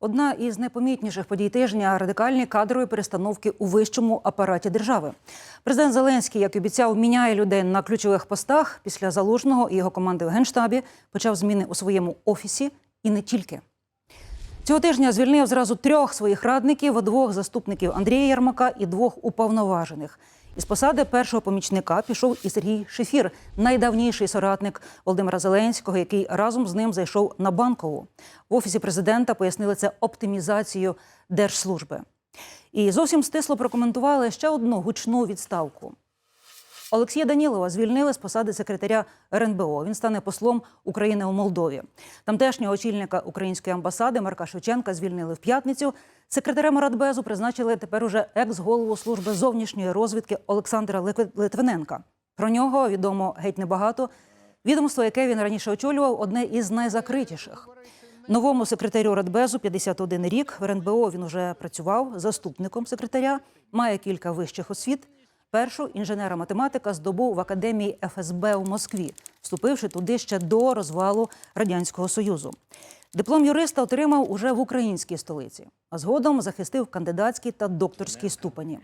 Одна із найпомітніших подій тижня радикальні кадрові перестановки у вищому апараті держави. Президент Зеленський, як обіцяв, міняє людей на ключових постах. Після залужного і його команди в генштабі почав зміни у своєму офісі і не тільки. Цього тижня звільнив зразу трьох своїх радників, двох заступників Андрія Ярмака і двох уповноважених. Із посади першого помічника пішов і Сергій Шефір, найдавніший соратник Володимира Зеленського, який разом з ним зайшов на банкову. В офісі президента пояснили це оптимізацією держслужби. І зовсім стисло прокоментували ще одну гучну відставку. Олексія Данілова звільнили з посади секретаря РНБО. Він стане послом України у Молдові. Тамтешнього очільника української амбасади Марка Шевченка звільнили в п'ятницю. Секретарем Радбезу призначили тепер уже екс-голову служби зовнішньої розвідки Олександра Литвиненка. Про нього відомо геть небагато. Відомство, яке він раніше очолював, одне із найзакритіших. Новому секретарю Радбезу 51 рік. В РНБО він уже працював заступником секретаря, має кілька вищих освіт. Першу інженера-математика здобув в академії ФСБ у Москві, вступивши туди ще до розвалу радянського союзу. Диплом юриста отримав уже в українській столиці, а згодом захистив кандидатський та докторські ступені.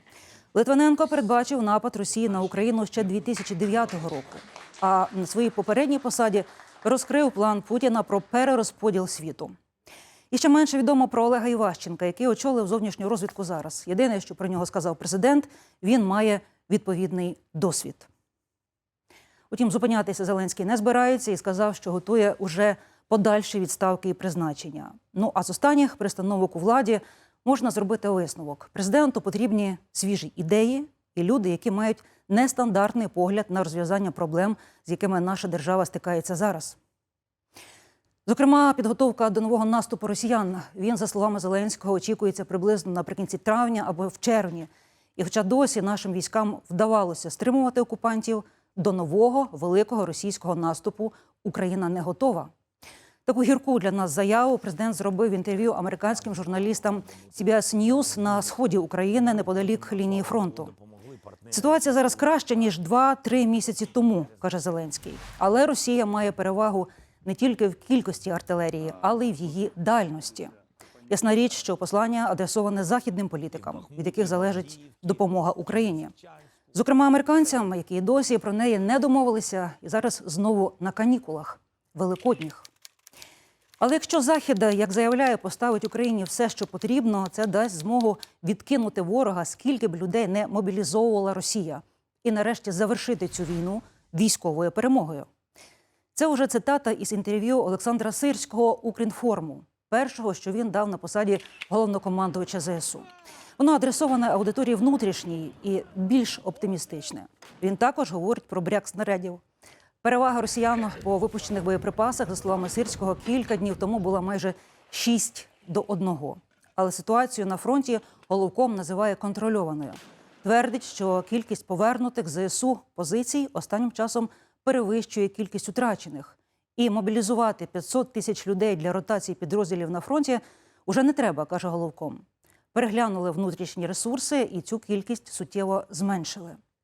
Литвиненко передбачив напад Росії на Україну ще 2009 року. А на своїй попередній посаді розкрив план Путіна про перерозподіл світу. І ще менше відомо про Олега Іващенка, який очолив зовнішню розвідку зараз. Єдине, що про нього сказав президент, він має відповідний досвід. Утім, зупинятися Зеленський не збирається і сказав, що готує уже подальші відставки і призначення. Ну а з останніх перестановок у владі можна зробити висновок. Президенту потрібні свіжі ідеї і люди, які мають нестандартний погляд на розв'язання проблем, з якими наша держава стикається зараз. Зокрема, підготовка до нового наступу росіян. Він, за словами Зеленського, очікується приблизно наприкінці травня або в червні. І хоча досі нашим військам вдавалося стримувати окупантів, до нового великого російського наступу Україна не готова. Таку гірку для нас заяву президент зробив інтерв'ю американським журналістам CBS News на сході України неподалік лінії фронту. Ситуація зараз краща ніж 2-3 місяці тому, каже Зеленський. Але Росія має перевагу не тільки в кількості артилерії, але й в її дальності. Ясна річ, що послання адресоване західним політикам, від яких залежить допомога Україні. Зокрема, американцям, які досі про неї не домовилися, і зараз знову на канікулах великодніх. Але якщо Захід, як заявляє, поставить Україні все, що потрібно, це дасть змогу відкинути ворога, скільки б людей не мобілізовувала Росія, і нарешті завершити цю війну військовою перемогою. Це вже цитата із інтерв'ю Олександра Сирського Укрінформу, першого, що він дав на посаді головнокомандувача ЗСУ. Воно адресоване аудиторії внутрішній і більш оптимістичне. Він також говорить про бряк снарядів. Перевага росіян по випущених боєприпасах, за словами Сирського, кілька днів тому була майже 6 до 1. Але ситуацію на фронті головком називає контрольованою. Твердить, що кількість повернутих ЗСУ позицій останнім часом перевищує кількість утрачених. І мобілізувати 500 тисяч людей для ротації підрозділів на фронті уже не треба, каже головком. Переглянули внутрішні ресурси і цю кількість суттєво зменшили.